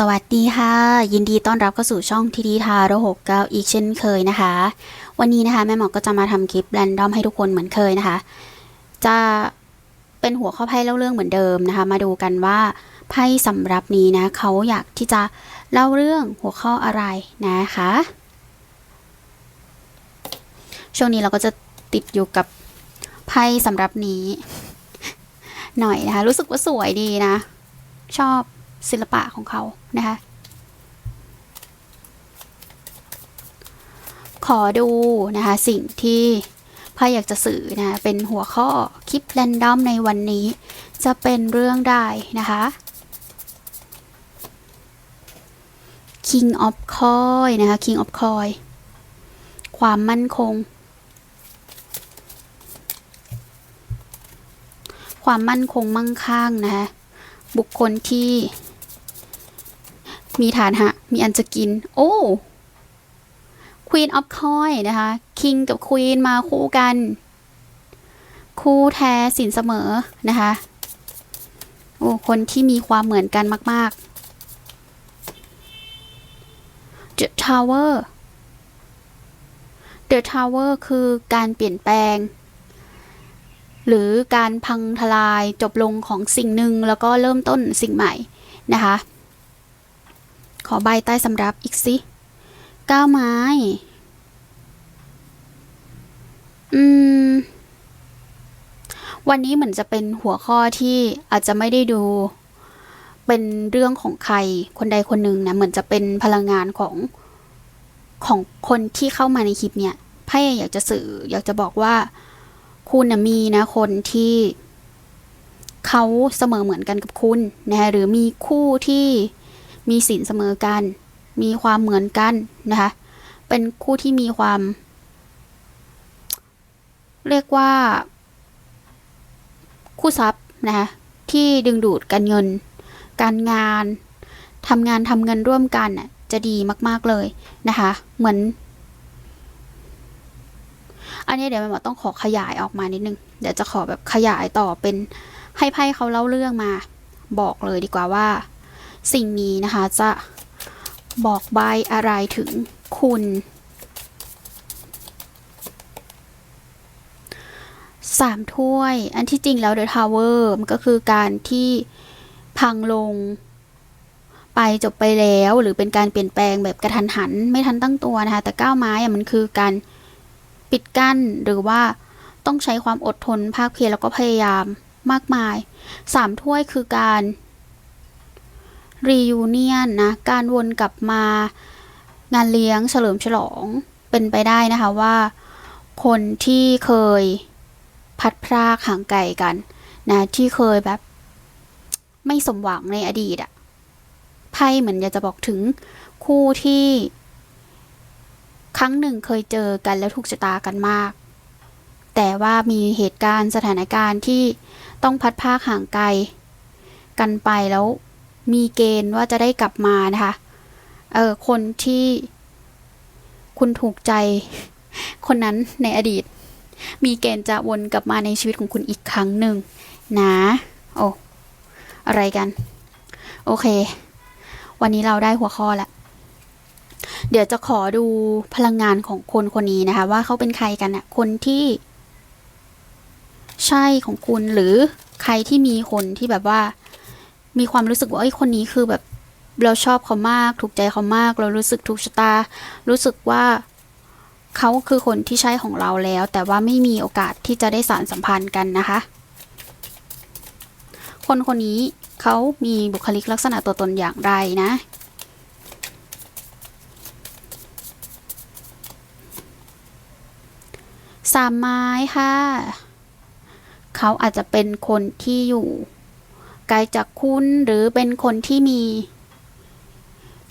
สวัสดีค่ะ ยินดีต้อนรับเข้าสู่ช่องทีดีทาโรหกเก้าอีกเช่นเคยนะคะ วันนี้นะคะ แม่หมอก็จะมาทำคลิปแรนดอมให้ทุกคนเหมือนเคยนะคะ จะเป็นหัวข้อไพ่เล่าเรื่องเหมือนเดิมนะคะ มาดูกันว่าไพ่สำรับนี้นะเขาอยากที่จะเล่าเรื่องหัวข้ออะไรนะคะ ช่วงนี้เราก็จะติดอยู่กับไพ่สำรับนี้ หน่อยนะคะ รู้สึกว่าสวยดีนะ ชอบ ศิลปะของเขานะคะ ขอดูนะคะ สิ่งที่พ่ออยากจะสื่อนะเป็นหัวข้อคลิปแรนดอมในวันนี้ จะเป็นเรื่องใดนะคะ King of Coin นะคะ King of Coin ความมั่นคง ความมั่นคงมั่งคั่งนะคะ บุคคลที่ มีฐานหะมีอันจะกิน โอ้ Queen of Coin นะคะ King กับ Queen มาคู่กัน คู่แท้สินเสมอนะคะ โอ้ คนที่มีความเหมือนกันมาก ๆ The Tower The Tower คือการเปลี่ยนแปลง หรือการพังทลายจบลงของสิ่งหนึ่งแล้วก็เริ่มต้นสิ่งใหม่นะคะ ขอใบใต้สำรับอีกสิก้าวไม้ อืม วันนี้เหมือนจะเป็นหัวข้อที่อาจจะไม่ได้ดู เป็นเรื่องของใครคนใดคนหนึ่งนะ เหมือนจะเป็นพลังงานของของคนที่เข้ามาในคลิปเนี่ยไพ่อยากจะสื่อ อยากจะบอกว่า คุณนะมีนะคนที่เขาเสมอเหมือนกันกับคุณนะคะหรือมีคู่ที่ มีสินเสมอกัน มีความเหมือนกันนะคะ เป็นคู่ที่มีความ เรียกว่า คู่ทรัพย์นะคะที่ดึงดูดการเงิน การงานทำงานทำเงินร่วมกันน่ะจะดีมาก ๆ เลยนะคะ เหมือน อันนี้เดี๋ยวแม่หมอต้องขอขยายออกมานิดนึง เดี๋ยวจะขอแบบขยายต่อเป็นให้ไพ่เขาเล่าเรื่องมา บอกเลยดีกว่าว่า สิ่งนี้นะคะจะบอกใบอะไรถึงคุณ สามถ้วย อันที่จริงแล้ว The Tower มันก็คือการที่พังลงไปจบไปแล้วหรือเป็นการเปลี่ยนแปลงแบบกระทันหัน ไม่ทันตั้งตัวนะคะ แต่ก้าวไม้อะมันคือการปิดกั้นหรือว่าต้องใช้ความอดทนภาคเพียรแล้วก็พยายามมากมายสามถ้วยคือการ รียูเนียนนะการวนกลับมางานเลี้ยงเฉลิมฉลองเป็นไปได้นะคะว่า คนที่เคยพัดพรากห่างไกลกันนะที่เคยแบบ ไม่สมหวังในอดีตอะไพ่เหมือนอยากจะบอกถึงคู่ที่ ครั้งหนึ่งเคยเจอกันแล้วถูกชะตากันมาก แต่ว่ามีเหตุการณ์สถานการณ์ที่ต้องพัดภาคห่างไกล กันไปแล้ว มีเกณฑ์ว่าจะได้กลับมานะคะ เออคนที่คุณถูกใจคนนั้นในอดีต มีเกณฑ์จะวนกลับมาในชีวิตของคุณอีกครั้งหนึ่งนะโอ้อะไรกัน โอเค วันนี้เราได้หัวข้อล้วเดี๋ยวจะขอดูพลังงานของคนคนนี้นะคะ ว่าเขาเป็นใครกันน่ะคนที่ ใช่ของคุณหรือใครที่มีคนที่แบบว่า มีความรู้สึกว่าไอ้คนนี้คือแบบเราชอบเขามาก ถูกใจเขามาก เรารู้สึกถูกชะตา รู้สึกว่าเขาคือคนที่ใช่ของเราแล้ว แต่ว่าไม่มีโอกาสที่จะได้สารสัมพันธ์กันนะคะ คนคนนี้เขามีบุคลิกลักษณะตัวตนอย่างไรนะสามไม้ค่ะ เขาอาจจะเป็นคนที่อยู่ ไกลจากคุณหรือเป็นคนที่มี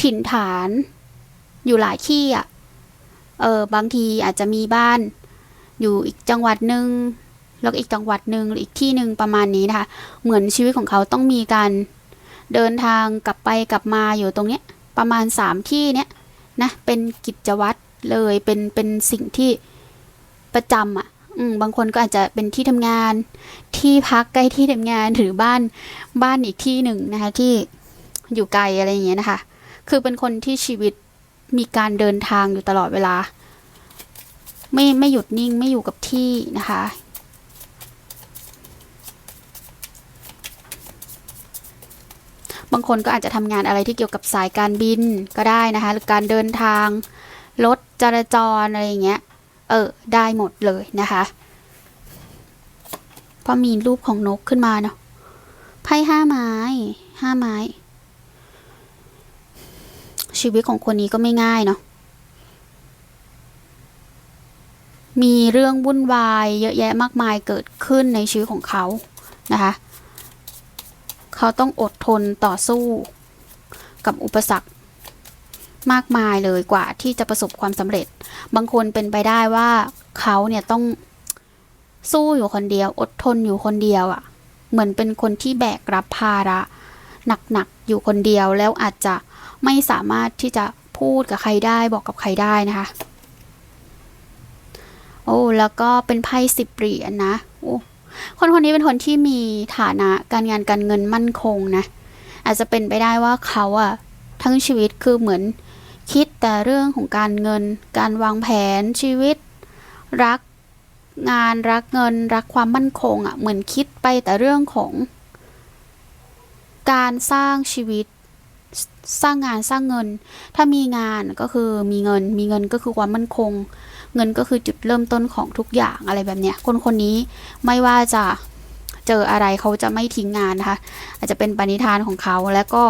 ถิ่นฐาน อยู่หลายที่อะ เออบางทีอาจจะมีบ้าน อยู่อีกจังหวัดหนึ่งแล้วอีกจังหวัดหนึ่งหรืออีกที่หนึ่งประมาณนี้นะคะ เหมือนชีวิตของเขาต้องมีการเดินทางกลับไปกลับมาอยู่ตรงเนี้ย ประมาณสามที่เนี้ยนะเป็นกิจวัตรเลยเป็นเป็นสิ่งที่ประจำอะ อืมบางคนก็อาจจะเป็นที่ทำงาน ที่พักใกล้ที่ทำงานหรือบ้านบ้านอีกที่หนึ่งนะคะ ที่อยู่ไกลอะไรอย่างเงี้ยนะคะ คือเป็นคนที่ชีวิตมีการเดินทางอยู่ตลอดเวลา ไม่ไม่หยุดนิ่งไม่อยู่กับที่นะคะบางคนก็อาจจะทำงานอะไรที่เกี่ยวกับสายการบินก็ได้นะคะ หรือการเดินทาง รถจราจรอะไรอย่างเงี้ย เออ ได้หมดเลยนะคะเพราะมีรูปของนกขึ้นมาเนาะไพ่ห้าไม้ห้าไม้ ชีวิตของคนนี้ก็ไม่ง่ายเนาะมีเรื่องวุ่นวายเยอะแยะมากมายเกิดขึ้นในชีวิตของเขานะคะ เขาต้องอดทนต่อสู้กับอุปสรรค มากมายเลยกว่าที่จะประสบความสำเร็จ บางคนเป็นไปได้ว่าเขาเนี่ยต้องสู้อยู่คนเดียว อดทนอยู่คนเดียวอะ่ะ เหมือนเป็นคนที่แบกรับภาระหนักๆอยู่คนเดียวแล้วอาจจะไม่สามารถที่จะพูดกับใครได้บอกกับใครได้นะคะ โอ้แล้วก็เป็นไพ่สิบเหรียญนะโอ้คนคนนี้เป็นคนที่มีฐานะการงานการเงินมั่นคงนะ อาจจะเป็นไปได้ว่าเขาอะทั้งชีวิตคือเหมือน คิดแต่เรื่องของการเงิน การวางแผนชีวิต รักงานรักเงิน รักความมั่นคงอะเหมือนคิดไปแต่เรื่องของ การสร้างชีวิต สร้างงานสร้างเงิน ถ้ามีงานก็คือมีเงิน มีเงินก็คือความมั่นคง เงินก็คือจุดเริ่มต้นของทุกอย่างอะไรแบบเนี้ยคนคนนี้ไม่ว่าจะเจออะไรเขาจะไม่ทิ้งงานนะคะอาจจะเป็นปณิธานของเขาและก็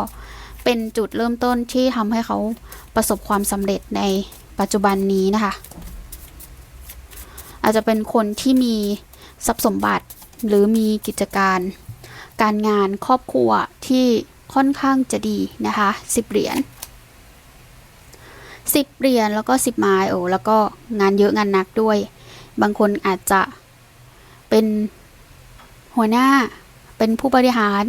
เป็นจุดเริ่มต้นที่ทำให้เขาประสบความสำเร็จในปัจจุบันนี้นะคะ อาจจะเป็นคนที่มีทรัพย์สมบัติหรือมีกิจการ การงานครอบครัวที่ค่อนข้างจะดีนะคะสิบเหรียญสิบเหรียญแล้วก็สิบไม้โอ้แล้วก็งานเยอะงานหนักด้วย บางคนอาจจะเป็นหัวหน้าเป็นผู้บริหาร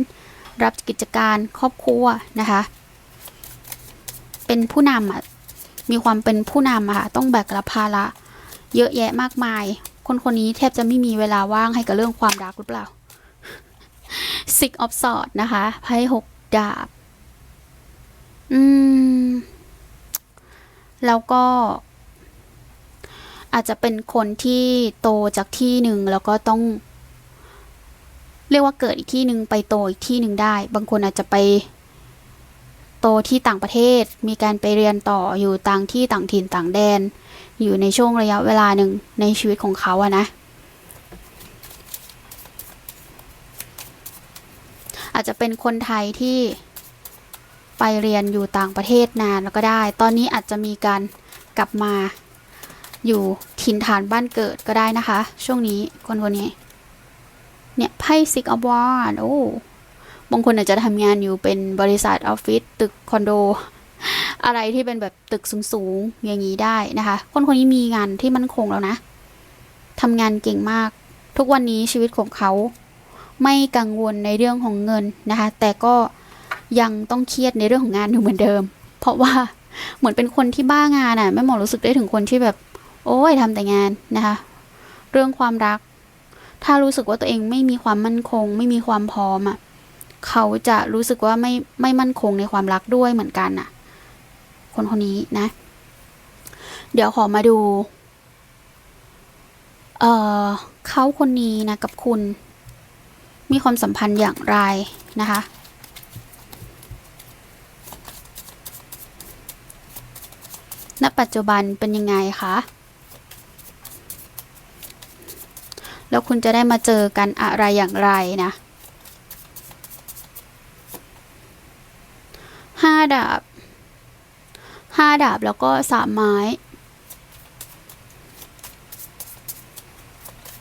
รับกิจการครอบครัวนะคะ เป็นผู้นำอะมีความเป็นผู้นำอะค่ะต้องแบกรับภาระเยอะแยะมากมาย คนคนนี้แทบจะไม่มีเวลาว่างให้กับเรื่องความรักหรือเปล่า Six of Swords นะคะไพ่หกดาบ อืม แล้วก็ อาจจะเป็นคนที่โตจากที่หนึ่งแล้วก็ต้อง เรียกว่าเกิดอีกที่หนึ่งไปโตอีกที่หนึ่งได้ บางคนอาจจะไป โตที่ต่างประเทศ มีการไปเรียนต่ออยู่ต่างที่ต่างถิ่นต่างแดน อยู่ในช่วงระยะเวลาหนึ่งในชีวิตของเขาอะนะ อาจจะเป็นคนไทยที่ไปเรียนอยู่ต่างประเทศนานแล้วก็ได้ ตอนนี้อาจจะมีการกลับมาอยู่ถิ่นฐานบ้านเกิดก็ได้นะคะ ช่วงนี้คนคนนี้ เนี่ยไพ่ซิกอวานโอ้บางคนอาจจะทำงานอยู่เป็นบริษัทออฟฟิศตึกคอนโด อะไรที่เป็นแบบตึกสูงๆ อย่างนี้ได้นะคะ คนคนนี้มีงานที่มั่นคงแล้วนะทำงานเก่งมาก ทุกวันนี้ชีวิตของเขาไม่กังวลในเรื่องของเงินนะคะ แต่ก็ยังต้องเครียดในเรื่องของงานอยู่เหมือนเดิม เพราะว่าเหมือนเป็นคนที่บ้างานอะ่ะแม่หมอรู้สึกได้ถึงคนที่แบบ โอ้ยทำแต่งานนะคะ เรื่องความรัก ถ้ารู้สึกว่าตัวเองไม่มีความมั่นคง ไม่มีความพร้อมอะ่ะเขาจะรู้สึกว่าไม่ไม่มั่นคงในความรักด้วยเหมือนกันน่ะ คนคนนี้นะ เดี๋ยวขอมาดู เอ่อเขาคนนี้นะกับคุณ มีความสัมพันธ์อย่างไรนะคะณปัจจุบันเป็นยังไงคะ แล้วคุณจะได้มาเจอกันอะไรอย่างไรนะห้าดาบห้าดาบแล้วก็สามไม้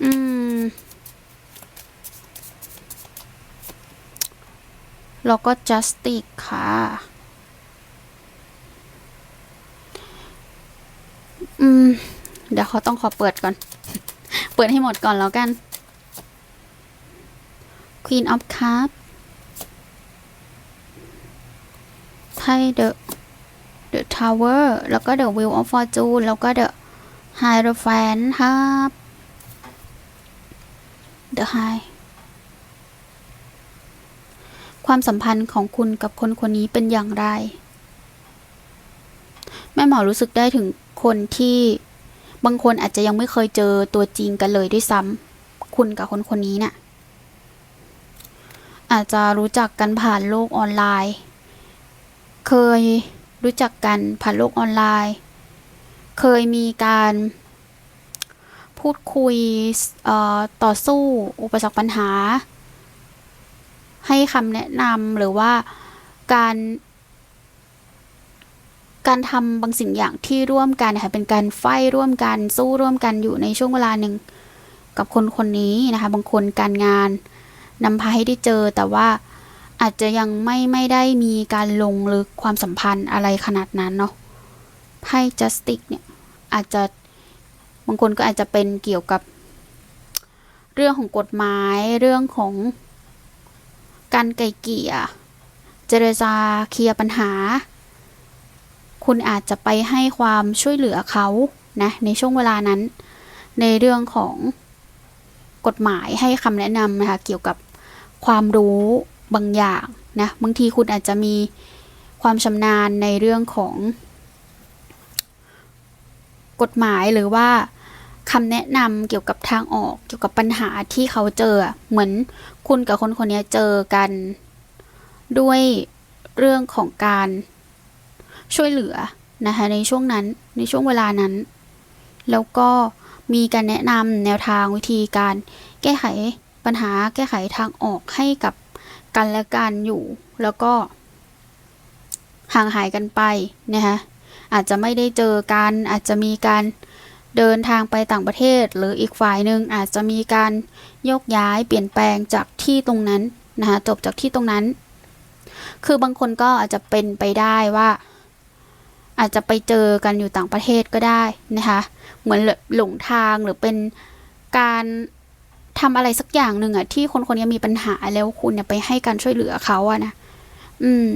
อืม แล้วก็ justice ค่ะ อืม เดี๋ยวเขาต้องขอเปิดก่อน เปิดให้หมดก่อนแล้วกัน Queen of Cups ไพ่ The The Tower แล้วก็ The Wheel of Fortune แล้วก็ The Hierophant ครับ The High ความสัมพันธ์ของคุณกับคนคนนี้เป็นอย่างไร แม่หมอรู้สึกได้ถึงคนที่ บางคนอาจจะยังไม่เคยเจอตัวจริงกันเลยด้วยซ้ำคุณกับคนคนนี้เนี่ยอาจจะรู้จักกันผ่านโลกออนไลน์ เคยรู้จักกันผ่านโลกออนไลน์ เคยมีการพูดคุยเอ่อต่อสู้อุปสรรคปัญหา ให้คำแนะนำหรือว่าการ การทำบางสิ่งอย่างที่ร่วมกันนะคะเป็นการไฟร่วมกันสู้ร่วมกันอยู่ในช่วงเวลาหนึ่งกับคนคนนี้นะคะบางคนการงานนำพาให้ได้เจอแต่ว่าอาจจะยังไม่ไม่ได้มีการลงลึกความสัมพันธ์อะไรขนาดนั้นเนาะไพ่ justice เนี่ยอาจจะบางคนก็อาจจะเป็นเกี่ยวกับ เรื่องของกฎหมายเรื่องของ การไกลเกลี่ย เจรจาเคลียร์ปัญหา คุณอาจจะไปให้ความช่วยเหลือเขานะในช่วงเวลานั้น ในเรื่องของกฎหมายให้คำแนะนำนะคะเกี่ยวกับความรู้บางอย่างนะบางทีคุณอาจจะมีความชำนาญในเรื่องของ กฎหมายหรือว่าคำแนะนำเกี่ยวกับทางออกเกี่ยวกับปัญหาที่เขาเจอเหมือนคุณกับคนคนนี้เจอกันด้วยเรื่องของการ ช่วยเหลือนะคะในช่วงนั้นในช่วงเวลานั้น แล้วก็มีการแนะนำแนวทางวิธีการแก้ไขปัญหาแก้ไขทางออกให้กับกันและกันอยู่ แล้วก็ ห่างหายกันไปนะคะอาจจะไม่ได้เจอกัน อาจจะมีการเดินทางไปต่างประเทศ หรืออีกฝ่ายหนึ่งอาจจะมีการโยกย้ายเปลี่ยนแปลงจากที่ตรงนั้นนะคะจบจากที่ตรงนั้น คือบางคนก็อาจจะเป็นไปได้ว่า อาจจะไปเจอกันอยู่ต่างประเทศก็ได้นะคะ เหมือนหลงทางหรือเป็นการทำอะไรสักอย่างหนึ่งอะที่คนคนนี้มีปัญหาแล้วคุณเนี่ยไปให้การช่วยเหลือเขาอะนะ อืม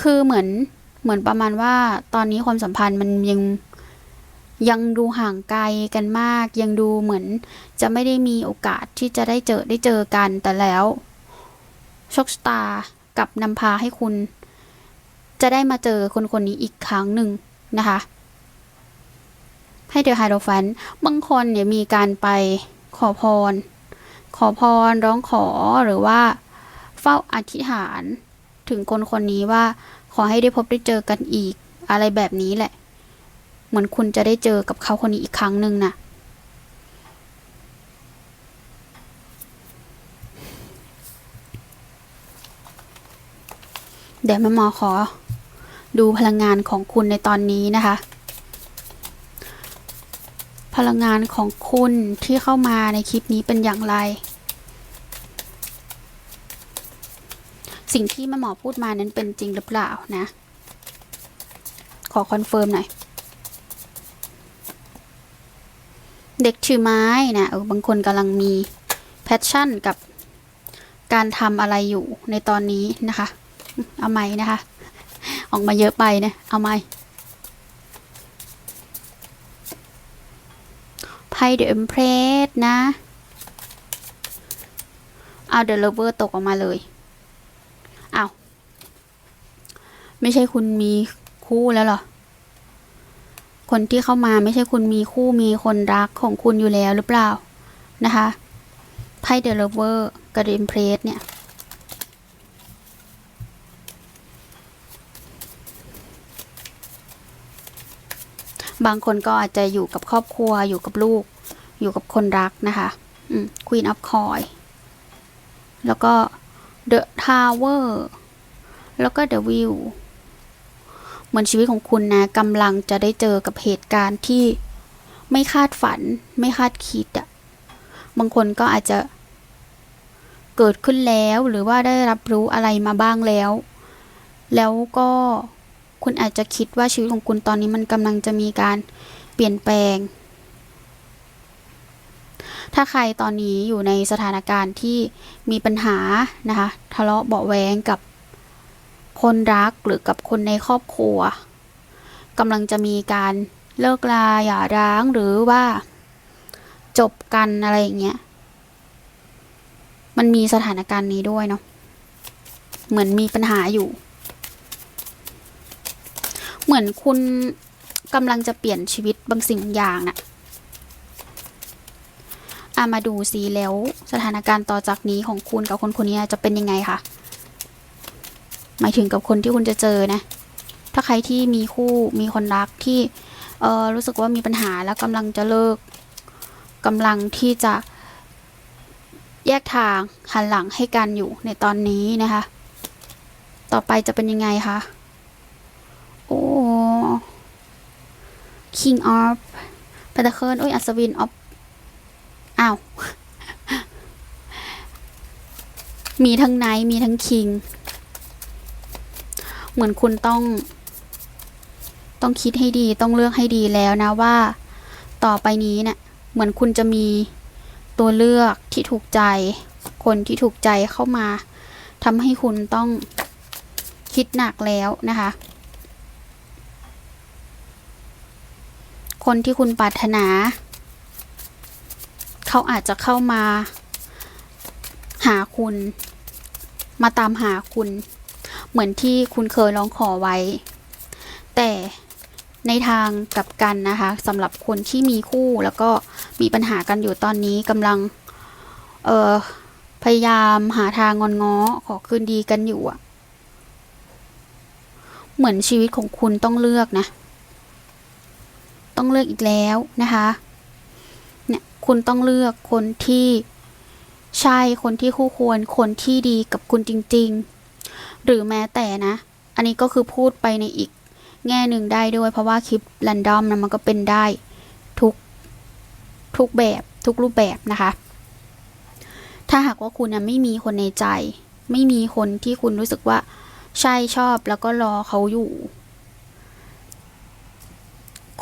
คือเหมือนเหมือนประมาณว่า ตอนนี้ความสัมพันธ์มันยังยังดูห่างไกลกันมาก ยังดูเหมือนจะไม่ได้มีโอกาสที่จะได้เจอได้เจอกันแต่แล้วโชคชะตากลับนำพาให้คุณ จะได้มาเจอคนคนนี้อีกครั้งหนึ่งนะคะ ให้เดอะไฮโดรฟันบางคนเนี่ยมีการไปขอพร ขอพรร้องขอหรือว่าเฝ้าอธิษฐานถึงคนคนนี้ว่าขอให้ได้พบได้เจอกันอีกอะไรแบบนี้แหละ เหมือนคุณจะได้เจอกับเขาคนนี้อีกครั้งหนึ่งนะเดี๋ยวแม่หมอขอ ดูพลังงานของคุณในตอนนี้นะคะ พลังงานของคุณที่เข้ามาในคลิปนี้เป็นอย่างไร สิ่งที่แม่หมอพูดมานั้นเป็นจริงหรือเปล่านะ ขอคอนเฟิร์มหน่อยเด็กถือไม้นะบางคนกำลังมีแพชชั่นกับการทำอะไรอยู่ในตอนนี้นะคะ เอาไหมนะคะ ออกมาเยอะไปนะ เอาไหมไพ่เดอะเอ็มเพรสนะ เอาเดอะเลเวอร์ตกออกมาเลย เอ้าไม่ใช่คุณมีคู่แล้วหรอ คนที่เข้ามาไม่ใช่คุณมีคู่มีคนรักของคุณอยู่แล้วหรือเปล่านะคะ ไพ่เดอะเลเวอร์กับเดอะเอ็มเพรสเนี่ย บางคนก็อาจจะอยู่กับครอบครัว อยู่กับลูก อยู่กับคนรักนะคะอืม Queen of Coin แล้วก็ The Tower แล้วก็ The View เหมือนชีวิตของคุณนะกำลังจะได้เจอกับเหตุการณ์ที่ไม่คาดฝัน ไม่คาดคิดอะ่ะบางคนก็อาจจะเกิดขึ้นแล้วหรือว่าได้รับรู้อะไรมาบ้างแล้ว แล้วก็ คุณอาจจะคิดว่าชีวิตของคุณตอนนี้มันกำลังจะมีการเปลี่ยนแปลง ถ้าใครตอนนี้อยู่ในสถานการณ์ที่มีปัญหานะคะทะเลาะเบาะแวงกับคนรักหรือกับคนในครอบครัวกำลังจะมีการเลิกลาหย่าร้างหรือว่าจบกันอะไรอย่างเงี้ย มันมีสถานการณ์นี้ด้วยเนาะ เหมือนมีปัญหาอยู่ เหมือนคุณกำลังจะเปลี่ยนชีวิตบางสิ่งบางอย่างน่ะอามาดูสิแล้วสถานการณ์ต่อจากนี้ของคุณกับคนคนนี้จะเป็นยังไงคะหมายถึงกับคนที่คุณจะเจอนะ ถ้าใครที่มีคู่มีคนรักที่เออรู้สึกว่ามีปัญหาแล้วกำลังจะเลิกกำลังที่จะแยกทางหันหลังให้กันอยู่ในตอนนี้นะคะ ต่อไปจะเป็นยังไงคะ โอ้ King of Pentacle โอ้ย อัศวิน of อ้าว มีทั้งไนท์มีทั้งคิง เหมือนคุณต้อง ต้องคิดให้ดีต้องเลือกให้ดีแล้วนะว่า ต่อไปนี้เนะี่ยเหมือนคุณจะมีตัวเลือกที่ถูกใจ คนที่ถูกใจเข้ามาทำให้คุณต้องคิดหนักแล้วนะคะ คนที่คุณปรารถนา เขาอาจจะเข้ามา หาคุณ มาตามหาคุณ เหมือนที่คุณเคยร้องขอไว้ แต่ในทางกลับกันนะคะสำหรับคนที่มีคู่แล้วก็มีปัญหากันอยู่ตอนนี้กำลัง เออพยายามหาทางงอนง้อขอคืนดีกันอยู่อะเหมือนชีวิตของคุณต้องเลือกนะ ต้องเลือกอีกแล้วนะคะเนี่ยคุณต้องเลือกคนที่ใช่คนที่คู่ควรคนที่ดีกับคุณจริง ๆ หรือแม้แต่นะ อันนี้ก็คือพูดไปในอีกแง่หนึ่งได้ด้วย เพราะว่าคลิปแรนดอมนะมันก็เป็นได้ทุกทุกแบบทุกรูปแบบนะคะ ถ้าหากว่าคุณนะไม่มีคนในใจ ไม่มีคนที่คุณรู้สึกว่าใช่ชอบแล้วก็รอเขาอยู่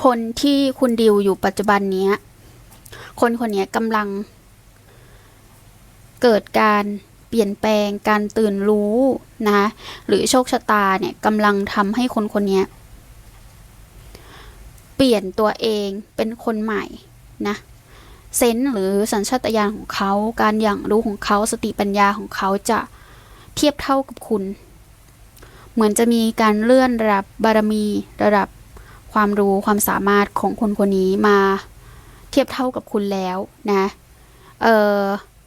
คนที่คุณดิวอยู่ปัจจุบันนี้คนคนนี้กำลัง เกิดการเปลี่ยนแปลงการตื่นรู้นะหรือโชคชะตาเนี่ยกำลังทำให้คนคนนี้เปลี่ยนตัวเองเป็นคนใหม่นะเซนหรือสัญชาตญาณของเขาการอย่างรู้ของเขาสติปัญญาของเขาจะเทียบเท่ากับคุณ เหมือนจะมีการเลื่อนระดับบารมีระดับ ความรู้ความสามารถของคนคนนี้มาเทียบเท่ากับคุณแล้วนะ เอ่อ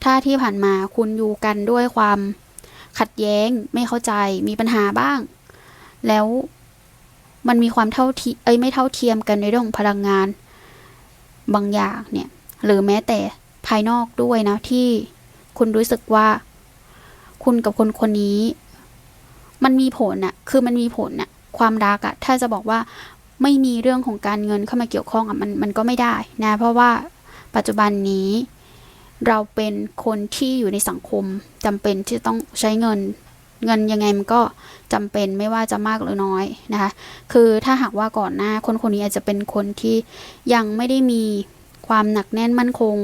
ถ้าที่ผ่านมาคุณอยู่กันด้วยความขัดแย้งไม่เข้าใจมีปัญหาบ้าง แล้วมันมีความเท่าทีเอ้ยไม่เท่าเทียมกันในเรื่องพลังงาน บางอย่างเนี่ย หรือแม้แต่ภายนอกด้วยนะที่คุณรู้สึกว่า คุณกับคนคนนี้ มันมีผลอะคือมันมีผลอะความรักอะถ้าจะบอกว่า ไม่มีเรื่องของการเงินเข้ามาเกี่ยวข้องอะมันมันก็ไม่ได้นะ เพราะว่าปัจจุบันนี้เราเป็นคนที่อยู่ในสังคมจำเป็นที่ต้องใช้เงิน เงินยังไงมันก็จำเป็นไม่ว่าจะมากหรือน้อยนะคะคือถ้าหากว่าก่อนหน้าคนคนนี้อาจจะเป็นคนที่ยังไม่ได้มีความหนักแน่นมั่นคง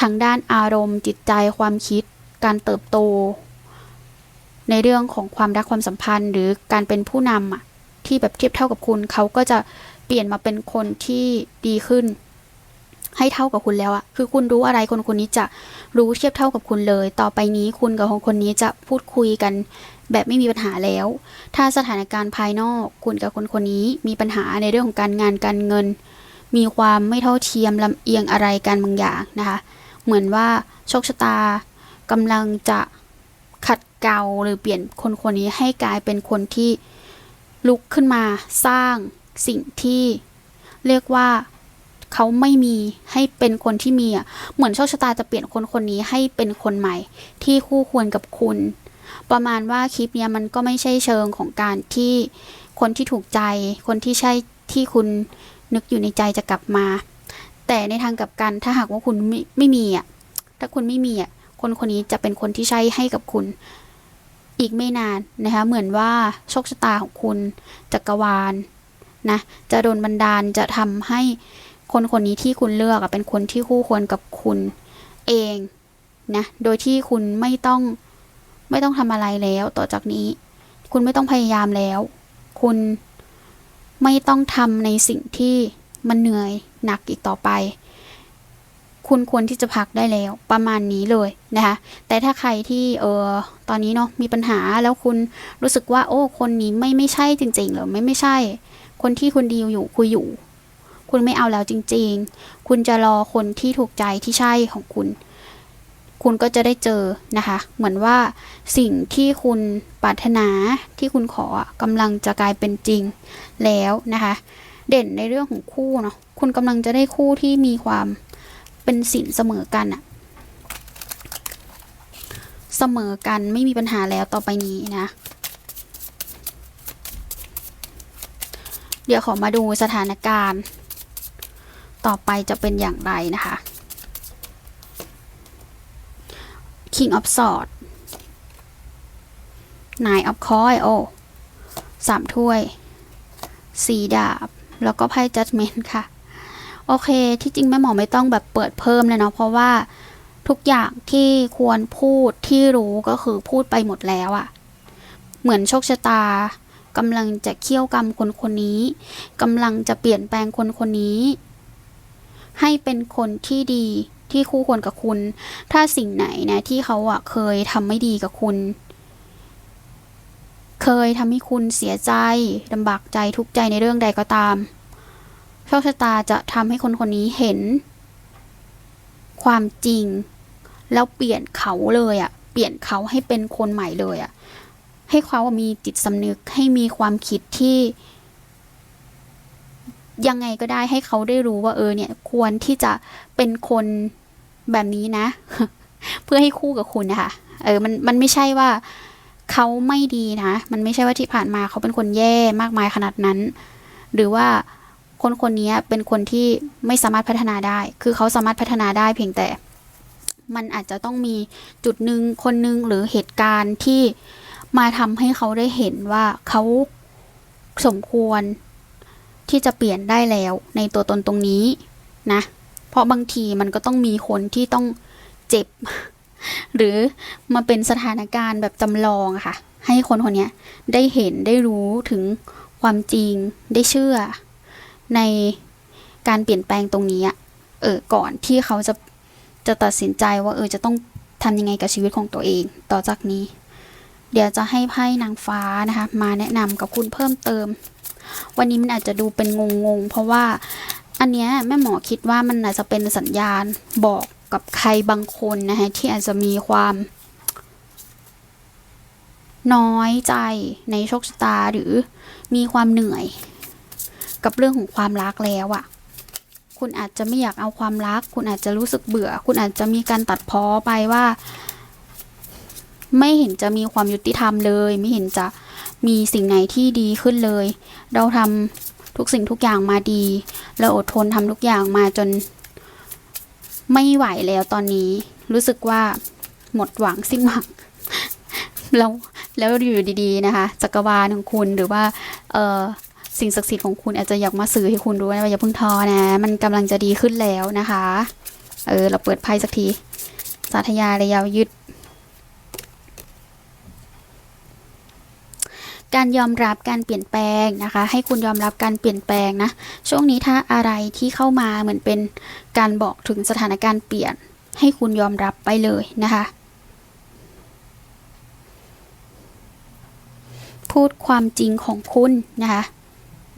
ทางด้านอารมณ์ จิตใจความคิด การเติบโต ในเรื่องของความรักความสัมพันธ์ หรือการเป็นผู้นำอะ ที่แบบเทียบเท่ากับคุณ เขาก็จะเปลี่ยนมาเป็นคนที่ดีขึ้น ให้เท่ากับคุณแล้วอะคือคุณรู้อะไรคนคนนี้จะรู้เทียบเท่ากับคุณเลย ต่อไปนี้คุณกับคนคนนี้จะพูดคุยกันแบบไม่มีปัญหาแล้ว ถ้าสถานการณ์ภายนอกคุณกับคนคนนี้มีปัญหาในเรื่องของการงานการเงิน มีความไม่เท่าเทียมลำเอียงอะไรกันบางอย่างนะคะ เหมือนว่าโชคชะตากำลังจะขัดเกลาหรือเปลี่ยนคนคนนี้ให้กลายเป็นคนที่ ลุกขึ้นมาสร้างสิ่งที่เรียกว่าเขาไม่มีให้เป็นคนที่มีอะเหมือนโชคชะตาจะเปลี่ยนคนคนนี้ให้เป็นคนใหม่ ที่คู่ควรกับคุณ ประมาณว่าคลิปเนี้ยมันก็ไม่ใช่เชิงของการที่คนที่ถูกใจ คนที่ใช่ที่คุณนึกอยู่ในใจจะกลับมา แต่ในทางกลับกันถ้าหากว่าคุณไม่ไม่มีอะถ้าคุณไม่มีอะคนคนนี้จะเป็นคนที่ใช่ให้กับคุณ อีกไม่นานนะคะเหมือนว่าโชคชะตาของคุณจักรวาลนะจะโดนบันดาลจะทำให้คนคนนี้ที่คุณเลือกเป็นคนที่คู่ควรกับคุณเองนะโดยที่คุณไม่ต้องไม่ต้องทำอะไรแล้วต่อจากนี้ คุณไม่ต้องพยายามแล้ว คุณไม่ต้องทำในสิ่งที่มันเหนื่อยหนักอีกต่อไป คุณควรที่จะพักได้แล้วประมาณนี้เลยนะคะแต่ถ้าใครที่เออตอนนี้เนาะมีปัญหาแล้วคุณรู้สึกว่า โอ้ คนนี้ไม่ไม่ใช่จริงๆเหรอไม่ไม่ใช่ คนที่คุณดีลอยู่คุยอยู่ คุณไม่เอาแล้วจริง ๆ คุณจะรอคนที่ถูกใจที่ใช่ของคุณ คุณก็จะได้เจอนะคะ เหมือนว่าสิ่งที่คุณปรารถนาที่คุณขอกำลังจะกลายเป็นจริงแล้วนะคะ เด่นในเรื่องของคู่เนาะคุณกำลังจะได้คู่ที่มีความ เป็นสินเสมอกันอะเสมอกันไม่มีปัญหาแล้วต่อไปนี้นะ เดี๋ยวขอมาดูสถานการณ์ ต่อไปจะเป็นอย่างไรนะคะ King of Swords Nine of Coin โอ้สามถ้วย สีดาบ แล้วก็ไพ่ Judgment ค่ะ โอเค ที่จริงแม่หมอไม่ต้องแบบเปิดเพิ่มเลยเนาะเพราะว่าทุกอย่างที่ควรพูดที่รู้ก็คือพูดไปหมดแล้วอะเหมือนโชคชะตากำลังจะเคี่ยวกรรมคนคนนี้กำลังจะเปลี่ยนแปลงคนคนนี้ ให้เป็นคนที่ดีที่คู่ควรกับคุณ ถ้าสิ่งไหนนะที่เขาอะเคยทำไม่ดีกับคุณ เคยทำให้คุณเสียใจลำบากใจทุกใจในเรื่องใดก็ตาม โชคชะตาจะทำให้คนคนนี้เห็น ความจริง แล้วเปลี่ยนเขาเลยอะเปลี่ยนเขาให้เป็นคนใหม่เลยอะให้เขามีจิตสำนึกให้มีความคิดที่ ยังไงก็ได้ให้เขาได้รู้ว่าเออเนี่ย ควรที่จะเป็นคนแบบนี้นะ เพื่อให้คู่กับคุณนะคะเออมันมันไม่ใช่ว่าเขาไม่ดีนะ มันไม่ใช่ว่าที่ผ่านมาเขาเป็นคนแย่มากมายขนาดนั้น หรือว่า คนคนนี้เป็นคนที่ไม่สามารถพัฒนาได้ คือเขาสามารถพัฒนาได้เพียงแต่ มันอาจจะต้องมีจุดหนึ่งคนหนึ่งหรือเหตุการณ์ที่มาทำให้เขาได้เห็นว่าเขาสมควรที่จะเปลี่ยนได้แล้วในตัวตนตรงนี้นะ เพราะบางทีมันก็ต้องมีคนที่ต้องเจ็บ หรือมาเป็นสถานการณ์แบบจำลองค่ะ ให้คนคนนี้ได้เห็นได้รู้ถึงความจริงได้เชื่อ ในการเปลี่ยนแปลงตรงนี้อะเออก่อนที่เขาจะจะตัดสินใจว่าเออจะต้องทำยังไงกับชีวิตของตัวเอง ต่อจากนี้ เดี๋ยวจะให้ไพ่นางฟ้านะคะมาแนะนำกับคุณเพิ่มเติม วันนี้มันอาจจะดูเป็นงงๆเพราะว่าอันเนี้ยแม่หมอคิดว่ามันอาจจะเป็นสัญญาณบอกกับใครบางคนนะคะที่อาจจะมีความ น้อยใจในโชคชะตาหรือมีความเหนื่อย กับเรื่องของความรักแล้วอะ่ะ คุณอาจจะไม่อยากเอาความรัก คุณอาจจะรู้สึกเบื่อ คุณอาจจะมีการตัดพ้อไปว่า ไม่เห็นจะมีความยุติธรรมเลย ไม่เห็นจะมีสิ่งไหนที่ดีขึ้นเลย เราทำทุกสิ่งทุกอย่างมาดี เราอดทนทำทุกอย่างมาจน ไม่ไหวแล้วตอนนี้ รู้สึกว่าหมดหวังสิ้นหวังแล้วแล้วอยู่ดีๆนะคะจักรวาลของคุณหรือว่า เออ สิ่งศักดิ์สิทธิ์ของคุณอาจจะอยากมาสื่อให้คุณรู้นะว่าอย่าเพิ่งท้อนะ มันกำลังจะดีขึ้นแล้วนะคะ เออ เราเปิดไพ่สักที สาธยายระยาวยืดการยอมรับการเปลี่ยนแปลงนะคะ ให้คุณยอมรับการเปลี่ยนแปลงนะ ช่วงนี้ถ้าอะไรที่เข้ามาเหมือนเป็นการบอกถึงสถานการณ์เปลี่ยน ให้คุณยอมรับไปเลยนะคะ พูดความจริงของคุณนะคะ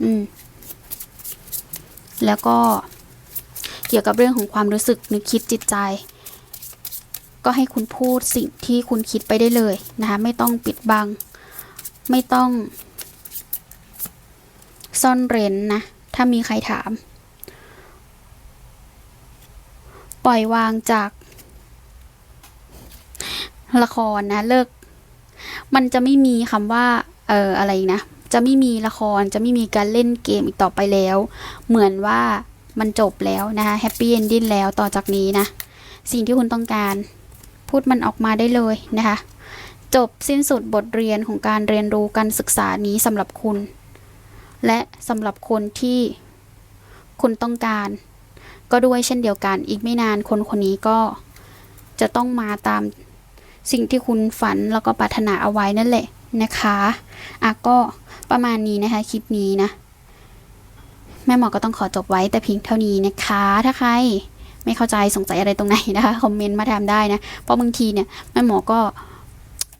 อืม แล้วก็เกี่ยวกับเรื่องของความรู้สึกนึกคิดจิตใจ ก็ให้คุณพูดสิ่งที่คุณคิดไปได้เลยนะคะไม่ต้องปิดบัง ไม่ต้อง ซ่อนเร้นนะ ถ้ามีใครถาม ปล่อยวางจากละครนะเลิก มันจะไม่มีคำว่า เอออะไรนะ จะไม่มีละครจะไม่มีการเล่นเกมอีกต่อไปแล้ว เหมือนว่ามันจบแล้วนะคะแฮปปี้เอนดิ้แล้วต่อจากนี้นะ สิ่งที่คุณต้องการ พูดมันออกมาได้เลยนะคะ จบสิ้นสุดบทเรียนของการเรียนรู้การศึกษานี้สำหรับคุณ และสำหรับคนที่คุณต้องการ ก็ด้วยเช่นเดียวกัน อีกไม่นานคนคนนี้ก็จะต้องมาตามสิ่งที่คุณฝันแล้วก็ปรารถนาเอาไว้นั่นแหละนะคะ อะก็ ประมาณนี้นะคะคลิปนี้นะ แม่หมอก็ต้องขอจบไว้แต่เพียงเท่านี้นะคะ ถ้าใครไม่เข้าใจสงสัยอะไรตรงไหนนะคะคอมเมนต์มาถามได้นะเพราะบางทีเนี่ยแม่หมอก็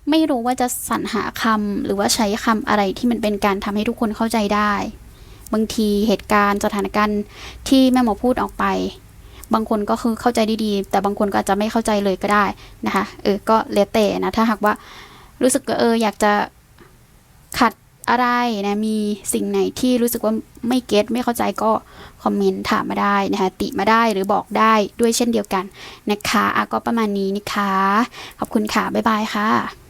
ไม่รู้ว่าจะสรรหาคำหรือว่าใช้คำอะไรที่มันเป็นการทำให้ทุกคนเข้าใจได้ บางทีเหตุการณ์สถานการณ์ที่แม่หมอพูดออกไป บางคนก็คือเข้าใจด้ดีแต่บางคนก็อาจจะไม่เข้าใจเลยก็ได้นะคะเออก็แล้วแต่นะถ้าหากว่ารู้สึกเอออยากจะขัด อะไรนะ มีสิ่งไหนที่รู้สึกว่าไม่เก็ตไม่เข้าใจก็คอมเมนต์ถามมาได้นะคะ ติมาได้หรือบอกได้ด้วยเช่นเดียวกันนะคะอะก็ประมาณนี้นะคะ ขอบคุณค่ะ บ๊ายบายค่ะ